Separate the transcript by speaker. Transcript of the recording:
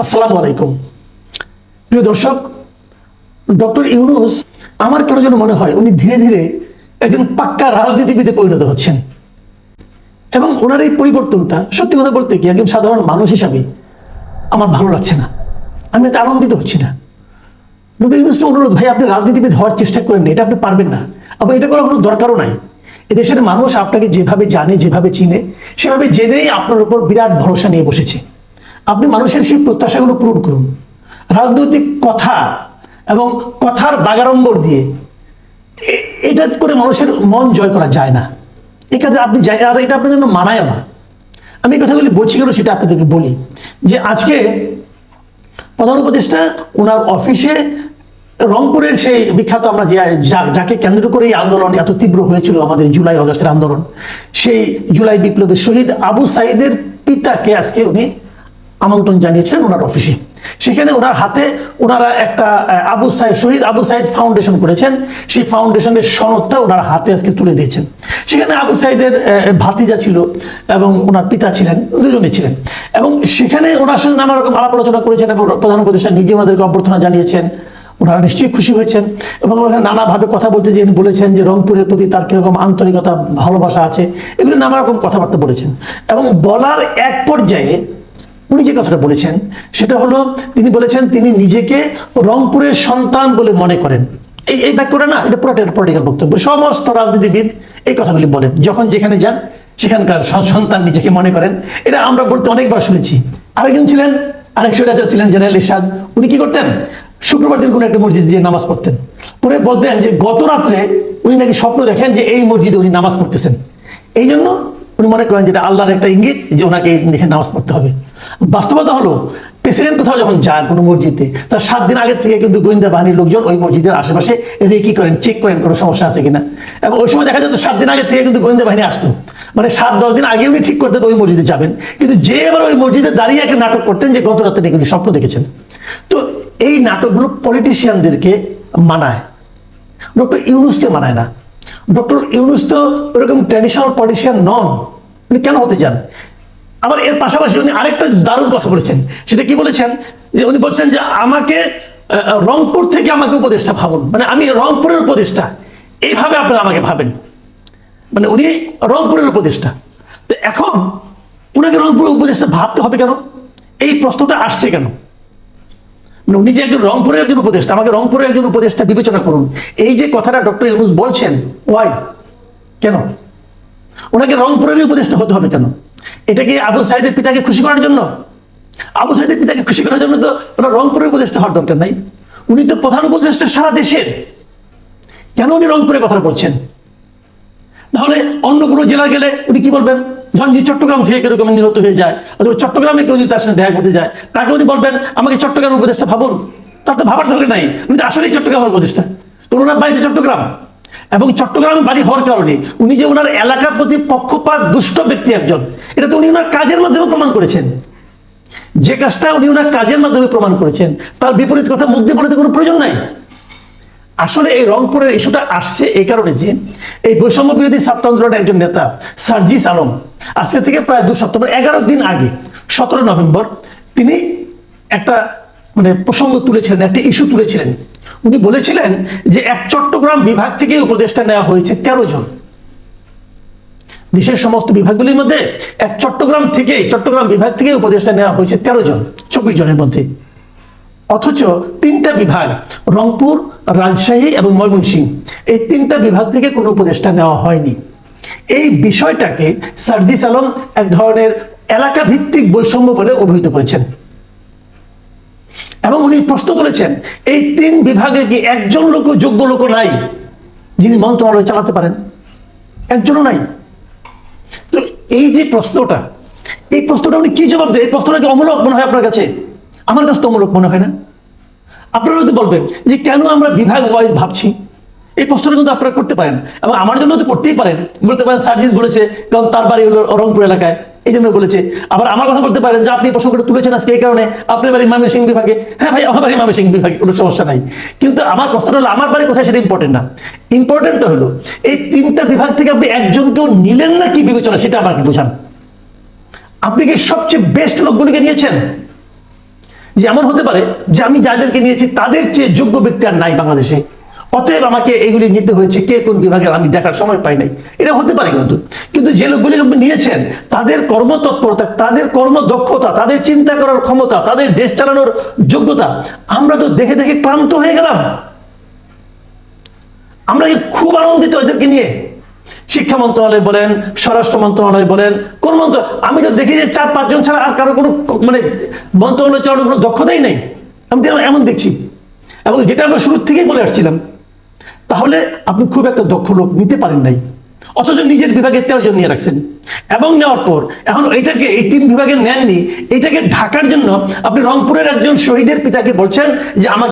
Speaker 1: আসসালামু আলাইকুম। প্রিয় দর্শক, ডক্টর ইউনুস আমার কেন যেন মনে হয় উনি ধীরে ধীরে একজন পাক্কা রাজনীতিবিদে পরিণত হচ্ছেন। এবং ওনার এই পরিবর্তনটা সত্যি কথা বলতে কি একজন সাধারণ মানুষ হিসাবে আমার ভালো লাগছে না। আমি এতে আনন্দিত হচ্ছি না। ডক্টর ইউনুসকে অনুরোধ, ভাই, আপনি রাজনীতিবিদ হওয়ার চেষ্টা করেন এটা আপনি পারবেন না। এবং এটা করার কোনো দরকারও নাই। এদেশের মানুষ আপনাকে যেভাবে জানে, যেভাবে চিনে, সেভাবে জেনেই আপনার উপর বিরাট ভরসা নিয়ে বসেছে। আপনি মানুষের সেই প্রত্যাশাগুলো পূরণ করুন। রাজনৈতিক কথা এবং কথার বাগাড়ম্বর দিয়ে এটা করে মানুষের মন জয় করা যায় না। এই কাজে আপনি যাই আর এটা আপনার জন্য মানায় না। আমি কথাগুলি বলছি কেন সেটা আপনাদেরকে বলি যে আজকে প্রধান উপদেষ্টা ওনার অফিসে রংপুরের সেই বিখ্যাত আমরা যা- যাকে কেন্দ্র করে এই আন্দোলন এত তীব্র হয়েছিল আমাদের জুলাই অগস্টের আন্দোলন, সেই জুলাই বিপ্লবের শহীদ আবু সাইদের পিতাকে আজকে উনি আমন্ত্রণ জানিয়েছিলেন ওনার অফিসে। সেখানে ওনার হাতে ওনারা একটা আবু সাইদ, শহীদ আবু সাইদ ফাউন্ডেশন করেছেন। সেই ফাউন্ডেশনের সনদটা ওনার হাতে আজকে তুলে দিয়েছেন। সেখানে আবু সাইদের ভাতিজা ছিল এবং ওনার পিতা ছিলেন, দুজনে ছিলেন। এবং সেখানে ওনার সঙ্গে নানা রকম আলাপ আলোচনা করেছেন এবং প্রধান উপদেষ্টা নিজে ওনাদেরকে অভ্যর্থনা জানিয়েছেন। ওনারা নিশ্চয়ই খুশি হয়েছেন এবং ওনারা নানাভাবে কথা বলতে যে বলেছেন যে রংপুরের প্রতি তার কীরকম আন্তরিকতা, ভালোবাসা আছে। এগুলো নানা রকম কথাবার্তা বলেছেন। এবং বলার এক পর্যায়ে উনি যে কথাটা বলেছেন, সেটা হলো তিনি বলেছেন তিনি নিজেকে রংপুরের সন্তান বলে মনে করেন। এই এই বাক্যটা না, এটা পুরোটা পলিটিক্যাল বক্তব্য। সমস্ত রাজনীতিবিদ এই কথাগুলি বলেন। যখন যেখানে যান, সেখানকার সন্তান নিজেকে মনে করেন। এটা আমরা বলতে অনেকবার শুনেছি। আরেকজন ছিলেন, আরেক সৈরাচার ছিলেন জেনারেল ইরশাদ উনি কি করতেন? শুক্রবার দিন কোনো একটা মসজিদে গিয়ে নামাজ পড়তেন। পরে বলতেন যে, গত রাত্রে উনি নাকি স্বপ্ন দেখেন যে, এই মসজিদে উনি নামাজ পড়তেছেন। এই জন্য উনি মনে করেন যেটা আল্লাহর একটা ইঙ্গিত যে, ওনাকে দেখে নামাজ পড়তে হবে। বাস্তবতা হলো প্রেসিডেন্ট কোথাও যখন যান কোনো মসজিদে, তার সাত দিন আগে থেকে কিন্তু গোয়েন্দা বাহিনীর লোকজন ওই মসজিদের আশেপাশে রেকি করেন চেক করেন কোনো সমস্যা আছে কিনা। এবং ওই সময় দেখা যেত সাত দিন আগে থেকে কিন্তু গোয়েন্দা বাহিনী আসতো। মানে সাত, দশ দিন আগে উনি ঠিক করতেন ওই মসজিদে যাবেন। কিন্তু যে এবার ওই মসজিদে দাঁড়িয়ে একটা নাটক করতেন যে গত রাতে নাকি উনি স্বপ্ন দেখেছেন। তো এই নাটকগুলো পলিটিশিয়ানদেরকে মানায়। ডক্টর ইউনুসকে মানায় না। ডক্টর ইউনুস তো ওরকম ট্র্যাডিশনাল পলিটিশিয়ান নন। উনি কেন হতে চান? আবার এর পাশাপাশি উনি আরেকটা দারুণ কথা বলেছেন। সেটা কি বলেছেন? যে উনি বলছেন যে আমাকে রংপুর থেকে আমাকে উপদেষ্টা ভাবুন। মানে আমি রংপুরের উপদেষ্টা। এইভাবে আপনারা আমাকে ভাবেন। মানে উনি রংপুরের উপদেষ্টা। তো এখন উনাকে রংপুরের উপদেষ্টা ভাবতে হবে কেন? এই প্রশ্নটা আসছে কেন? মানে উনি যে একজন রংপুরের একজন উপদেষ্টা, আমাকে রংপুরের একজন উপদেষ্টা বিবেচনা করুন। এই যে কথাটা ডক্টর ইউনুস বলছেন ওয়াই কেন? ওনাকে রংপুরেরই উপদেষ্টা হতে হবে কেন? এটা কি আবু সাইদের পিতাকে খুশি করার জন্য? আবু সাইদের পিতাকে খুশি করার জন্য তো ওনার রংপুরের উপদেষ্টা হওয়ার দরকার নাই। উনি তো প্রধান উপদেষ্টা সারা দেশের। কেন উনি রংপুরের কথা বলছেন? তাহলে অন্য কোনো জেলা গেলে উনি কি বলবেন? যখন যে চট্টগ্রাম থেকে এরকম নিহত হয়ে যায়, অথবা চট্টগ্রামে কেউ যদি তার সঙ্গে দেখা করতে যায়, তাকে উনি বলবেন, আমাকে চট্টগ্রাম উপদেষ্টা ভাবুন। তার তো ভাবার দরকার নাই। উনি তো আসলেই চট্টগ্রামের উপদেষ্টা। তো ওনার বাড়িতে চট্টগ্রাম। এবং চট্টগ্রামে বাড়ি হওয়ার কারণে উনি যে ওনার এলাকার প্রতি পক্ষপাত দুষ্ট ব্যক্তি একজন। এটা তো উনি ওনার কাজের মাধ্যমে প্রমাণ করেছেন। যে কাজটা উনি ওনার কাজের মাধ্যমে প্রমাণ করেছেন, তার বিপরীত কথা মুখ দিয়ে বলতে কোনো প্রয়োজন নাই। আসলে এই রংপুরের ইস্যুটা আসছে এই কারণে যে এই বৈষম্য বিরোধী ছাত্র আন্দোলনের একজন নেতা, সার্জিস আলম, আজকে থেকে প্রায় দু সপ্তাহ মানে এগারো দিন আগে, সতেরো নভেম্বর, তিনি একটা মানে প্রসঙ্গ তুলেছিলেন, একটা ইস্যু তুলেছিলেন। উনি বলেছিলেন যে এক চট্টগ্রাম বিভাগ থেকে উপদেষ্টা নেওয়া হয়েছে তেরো জন। দেশের সমস্ত বিভাগগুলির মধ্যে এক চট্টগ্রাম থেকে, চট্টগ্রাম বিভাগ থেকে উপদেষ্টা নেওয়া হয়েছে তেরো জন, চব্বিশ জনের মধ্যে। অথচ তিনটা বিভাগ রংপুর, রাজশাহী এবং ময়মনসিংহ, এই তিনটা বিভাগ থেকে কোনো উপদেষ্টা নেওয়া হয়নি। এই বিষয়টাকে সার্জিস আলম এক ধরনের এলাকা ভিত্তিক বৈষম্য বলে অভিহিত করেছেন। এবং উনি প্রশ্ন করেছেন, এই তিন বিভাগে কি একজন লোক যোগ্য লোক নাই যিনি মন্ত্রণালয় চালাতে পারেন? একজনও নাই। এই যে প্রশ্নটা, এই প্রশ্নটা উনি কি জবাব দেয়? এই প্রশ্নটা কি অমূলক মনে হয় আপনার কাছে? আমার কাছে তো অমূলক মনে হয় না। আপনারা হয়তো বলবেন যে কেন আমরা বিভাগ ওয়াইজ ভাবছি? এই প্রশ্নটা কিন্তু আপনারা করতে পারেন। এবং আমার জন্য তো করতেই পারেন। বলতে পারেন সার্জিস বলেছে কারণ তার বাড়ি হলো রংপুর এলাকায়। এই জন্য বলেছে। আবার আমার কথা বলতে পারেন যে আপনি প্রসঙ্গটা তুলেছেন আজকে এই কারণে। আপনার বাড়ি ময়মনসিংহ বিভাগে। হ্যাঁ ভাই, আমার বাড়ি ময়মনসিংহ বিভাগে, কোনো সমস্যা নাই। কিন্তু আমার প্রশ্নটা হলো, আমার বাড়ি কোথায় সেটা ইম্পর্টেন্ট না। ইম্পর্টেন্টটা হলো, এই তিনটা বিভাগ থেকে আপনি একজনকেও নিলেন না কি বিবেচনা, সেটা আমাকে বোঝান। আপনি কি সবচেয়ে বেস্ট লোকগুলিকে নিয়েছেন? যে এমন হতে পারে যে আমি যাদেরকে নিয়েছি, তাদের চেয়ে যোগ্য ব্যক্তি আর নাই বাংলাদেশে। অতএব আমাকে এগুলি নিতে হয়েছে। কে কোন বিভাগের আমি দেখার সময় পাই নাই। এটা হতে পারে কিন্তু। কিন্তু যে লোকগুলি নিয়েছেন, তাদের কর্মতৎপরতা, তাদের কর্মদক্ষতা, তাদের চিন্তা করার ক্ষমতা, তাদের দেশ চালানোর যোগ্যতা, আমরা তো দেখে দেখে ক্লান্ত হয়ে গেলাম। আমরা খুব আনন্দিত এদেরকে নিয়ে? শিক্ষা মন্ত্রণালয় বলেন, স্বরাষ্ট্র মন্ত্রণালয় বলেন, কোন মন্ত্র, আমি তো দেখি যে চার, পাঁচজন ছাড়া আর কারও কোনো মানে মন্ত্রণালয় চালানোর কোনো দক্ষতাই নেই। আমি এমন দেখছি। এবং যেটা আমরা শুরু থেকেই বলে আসছিলাম তাহলে আপনি খুব একটা দক্ষ লোক নিতে পারেন নাই। অথচ নিজের বিভাগে তেরো জন নিয়ে রাখছেন। এবং নেওয়ার পর, এখন এটাকে, এই তিন বিভাগে নেননি, এটাকে ঢাকার জন্য আপনি রংপুরের একজন শহীদের পিতাকে বলছেন যে, আমাকে